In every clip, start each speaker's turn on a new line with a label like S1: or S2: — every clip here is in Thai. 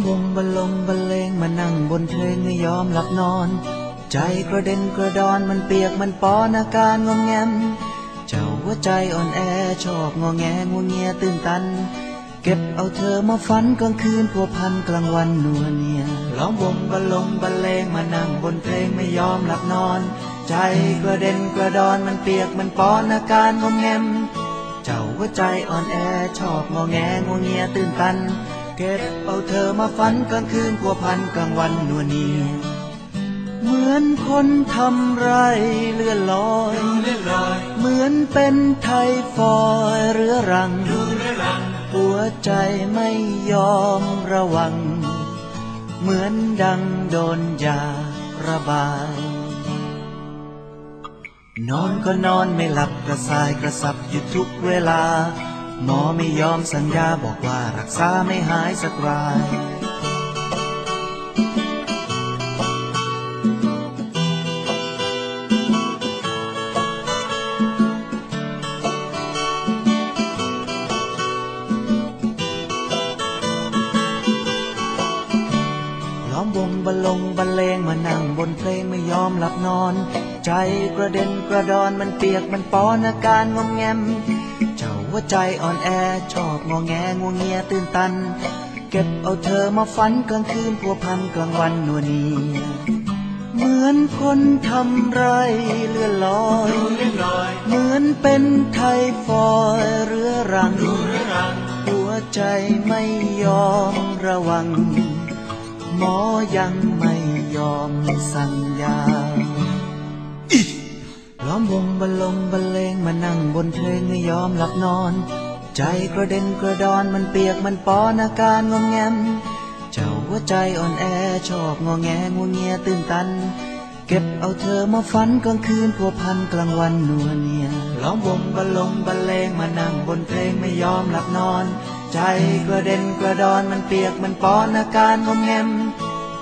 S1: ล้อมวงบรรลงบรรเลงมานั่งบนเพลงไม่ยอมหลับนอน ใจกระเด็นกระดอนมันเปียกมันปอนอาการงงแงม เจ้าหัวใจอ่อนแอชอบงอแงงวงเงียตื่นตัน เก็บเอาเธอมาฝันกลางคืนพัวพันกลางวันนัวเนียล้อมวงบรรลงบรรเลงมานั่งบนเพลงไม่ยอมหลับนอน ใจกระเด็นกระดอนมันเปียกมันปอนอาการงงแงม เจ้าหัวใจอ่อนแอชอบงอแงงวงเงียตื่นตัน เก็บเอาเธอมาฝันกลางคืนพัวพันกลางวันนัวเนียเหมือนคนทำไรเลื่อนลอย เหมือนเป็นไทฟอยเรื้อรัง หัวใจไม่ยอมระวัง เหมือนดังโดนยาระบาย นอนก็นอนไม่หลับกระสายกระสับอยู่ทุกเวลา หมอไม่ยอมสัญญาบอกว่ารักษาไม่หายสักราย ล้อมวงบรรลงบรรเลงมานั่งบนเพลงไม่ยอมหลับนอน ใจกระเด็นกระดอนมันเปียกมันปอนอาการงอมแงม เจ้าหัวใจอ่อนแอชอบงอแงงวงเงียตื่นตัน เก็บเอาเธอมาฝันกลางคืนพัวพันกลางวันนัวนีเหมือนคนทำไรเลื่อนลอย เหมือนเป็นไทฟอยเรื้อรัง หัวใจไม่ยอมระวัง หมอยังไม่ยอมสั่งยา ล้อมวงบรรลงบรรเลงมานั่งบนเพลงไม่ยอมหลับนอน ใจกระเด็นกระดอนมันเปียกมันปอนอาการงอมแงม เจ้าหัวใจอ่อนแอชอบงอแงงวงเงียตื่นตัน เก็บเอาเธอมาฝันกลางคืนพัวพันกลางวันนัวเนียล้อมวงบรรลงบรรเลงมานั่งบนเพลงไม่ยอมหลับนอน ใจกระเด็นกระดอนมันเปียกมันปอนอาการงอมแงม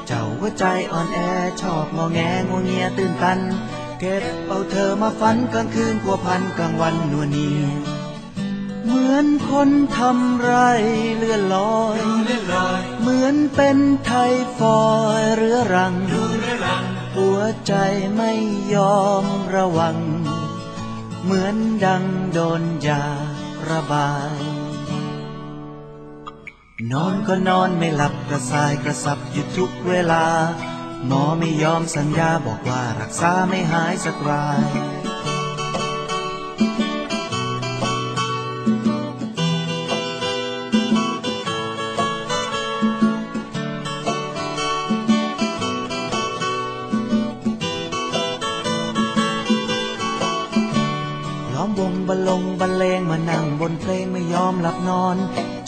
S1: เจ้าหัวใจอ่อนแอชอบงอแงงวงเงียตื่นตัน เก็บเอาเธอมาฝันกลางคืนพัวพันกลางวันนัวเนียเหมือนคนทำไรเลื่อนลอย เหมือนเป็นไทฟอยเรื้อรัง หัวใจไม่ยอมระวัง เหมือนดังโดนยาระบาย นอนก็นอนไม่หลับกระสายกระสับอยู่ทุกเวลา หมอไม่ยอมสัญญาบอกว่ารักษาไม่หายสักราย ล้อมวงบรรลงบรรเลงมานั่งบนเพลงไม่ยอมหลับนอน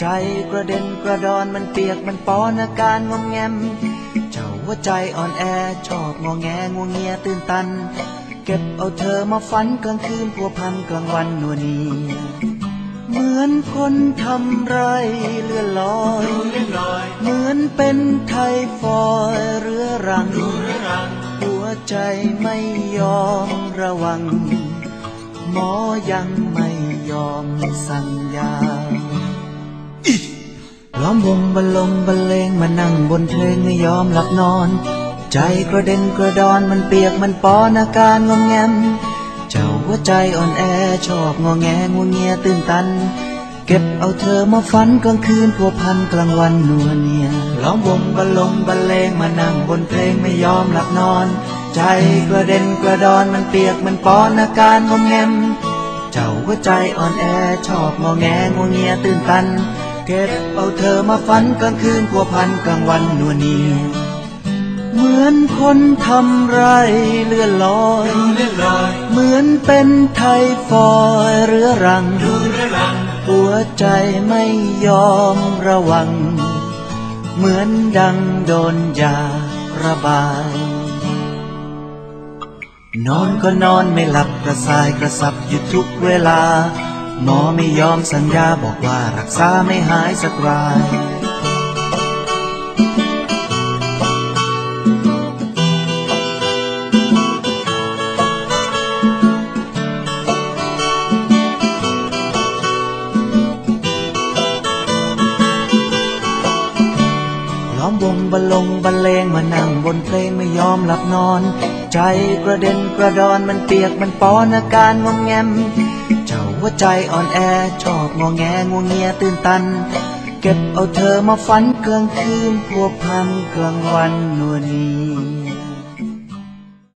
S1: ใจกระเด็นกระดอนมันเปียกมันปอนอาการงอมแงมเจ้า หัวใจอ่อนแอชอบงอแงงวงเงียตื่นตัน เก็บเอาเธอมาฝันกลางคืนพัวพันกลางวันนัวเนียเหมือนคนทำไรเลื่อนลอย เหมือนเป็นไทฟอยเรื้อรัง หัวใจไม่ยอมระวัง หมอยังไม่ยอมสั่งยา ล้อมวงบรรลงบรรเลงมานั่งบนเพลงไม่ยอมหลับนอน ใจกระเด็นกระดอนมันเปียกมันปอนอาการงอแงม เจ้าหัวใจอ่อนแอชอบงอแงงวงเงียตื่นตัน เก็บเอาเธอมาฝันกลางคืนพัวพันกลางวันนัวเนียล้อมวงบรรลงบรรเลงมานั่งบนเพลงไม่ยอมหลับนอน ใจกระเด็นกระดอนมันเปียกมันปอนอาการงอแงม เจ้าหัวใจอ่อนแอชอบงอแงงวงเงียตื่นตัน เก็บเอาเธอมาฝันกลางคืนพัวพันกลางวันนัวเนียเหมือนคนทำไรเลื่อนลอย เหมือนเป็นไทฟอยเรื้อรัง หัวใจไม่ยอมระวัง เหมือนดังโดนยาระบาย นอนก็นอนไม่หลับกระสายกระสับอยู่ทุกเวลา หมอไม่ยอมสัญญาบอกว่ารักษาไม่หายสักราย ล้อมอมวงบรรลงบรรเลงมานั่งบนเพลงไม่ยอมหลับนอน ใจกระเด็นกระดอนมันเปียกมันปอนอาการงอมแงม เจ้าหัวใจอ่อนแอชอบงอแงงวงเงียตื่นตัน เก็บเอาเธอมาฝันกลางคืนพัวพันกลางวันนวลนี